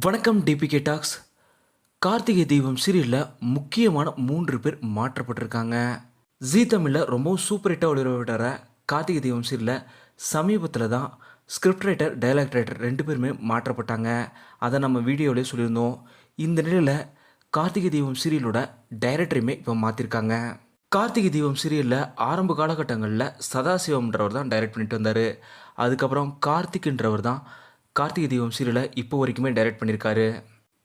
வணக்கம் DPK tax Karthigai Deepam சீரியலில் முக்கியமான மூன்று பேர் மாற்றப்பட்டிருக்காங்க. ஜீ தமிழில் ரொம்பவும் சூப்பர் ஹிட்டாக ஒளிபரப்பிட்டார கார்த்திகை தீபம் சீரியலில் சமீபத்தில் தான் ஸ்கிரிப்ட் ரைட்டர் டைலாக் ரைட்டர் ரெண்டு பேருமே மாற்றப்பட்டாங்க. அதை நம்ம வீடியோவிலே சொல்லியிருந்தோம். இந்த நிலையில் கார்த்திகை தீபம் சீரியலோட டைரக்டரையுமே இப்போ மாற்றிருக்காங்க கார்த்திகை தீபம் சீரியலில் ஆரம்ப காலகட்டங்களில் சதாசிவம்ன்றவர் தான் டைரக்ட் பண்ணிட்டு வந்தார். அதுக்கப்புறம் கார்த்திக்ன்றவர் தான் கார்த்திகை தீபம் சீரியலை இப்போ வரைக்குமே டைரக்ட் பண்ணியிருக்காரு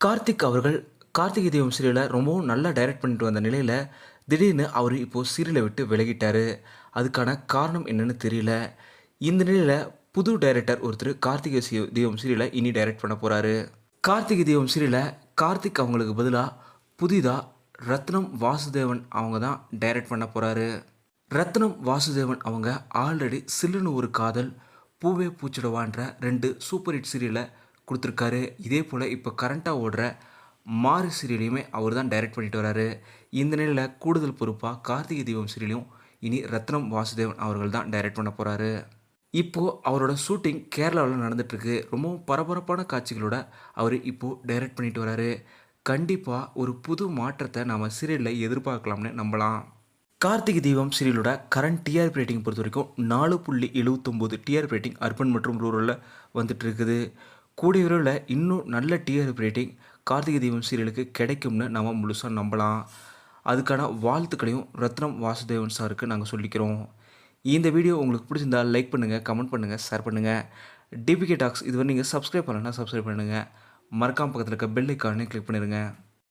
கார்த்திக் அவர்கள் கார்த்திகை தீபம் சீரியலை ரொம்பவும் நல்லா டைரக்ட் பண்ணிட்டு வந்த நிலையில் திடீர்னு அவர் இப்போது சீரியலை விட்டு விலகிட்டார். அதுக்கான காரணம் என்னன்னு தெரியல. இந்த நிலையில் புது டைரக்டர் ஒருத்தர் கார்த்திகை தீபம் சீரியலை இனி டைரக்ட் பண்ண போகிறாரு கார்த்திகை தீபம் சீரியலை கார்த்திக் அவங்களுக்கு பதிலாக புதிதாக ரத்னம் வாசுதேவன் அவங்க தான் டைரக்ட் பண்ண போகிறாரு ரத்னம் வாசுதேவன் அவங்க ஆல்ரெடி சில்லுன்னு ஒரு காதல் பூவே பூச்சிடவான்ற ரெண்டு சூப்பர் ஹிட் சீரியலை கொடுத்துருக்காரு. இதே போல் இப்போ கரண்ட்டாக ஓடுற மாறு சீரியலையுமே அவர் தான் டைரக்ட் பண்ணிட்டு வராரு. இந்த நிலையில் கூடுதல் பொறுப்பாக கார்த்திகை தீபம் சீரியலையும் இனி ரத்னம் வாசுதேவன் அவர்கள் தான் டைரக்ட் பண்ண போகிறாரு இப்போது அவரோட ஷூட்டிங் கேரளாவில் நடந்துகிட்ருக்கு ரொம்பவும் பரபரப்பான காட்சிகளோட அவர் இப்போது டைரக்ட் பண்ணிட்டு வராரு. கண்டிப்பாக ஒரு புது மாற்றத்தை நாம் சீரியலில் எதிர்பார்க்கலாம்னு நம்பலாம். Karthigai Deepam சீரியலோட current TRP rating பொறுத்த வரைக்கும் நாலு புள்ளி எழுபத்தொம்போது டிஆர்பி ரேட்டிங் அர்பன் மற்றும் ரூரலில் வந்துட்டு இருக்குது கூடிய விரைவில் இன்னும் நல்ல டிஆர்பி ரேட்டிங் கார்த்திகை தீபம் சீரியலுக்கு கிடைக்கும்னு நம்ம முழுசாக நம்பலாம். அதுக்கான வாழ்த்துக்களையும் ரத்னம் வாசுதேவன் சாருக்கு நாங்கள் சொல்லிக்கிறோம். இந்த வீடியோ உங்களுக்கு பிடிச்சிருந்தா லைக் பண்ணுங்கள் கமெண்ட் பண்ணுங்கள் ஷேர் பண்ணுங்கள் டிபிகே டாக்ஸ் இதுவரை நீங்கள் சப்ஸ்கிரைப் பண்ணலைன்னா சப்ஸ்கிரைப் பண்ணுங்கள் மறக்காம பக்கத்தில் இருக்க பெல் ஐக்கானே கிளிக் பண்ணிடுங்க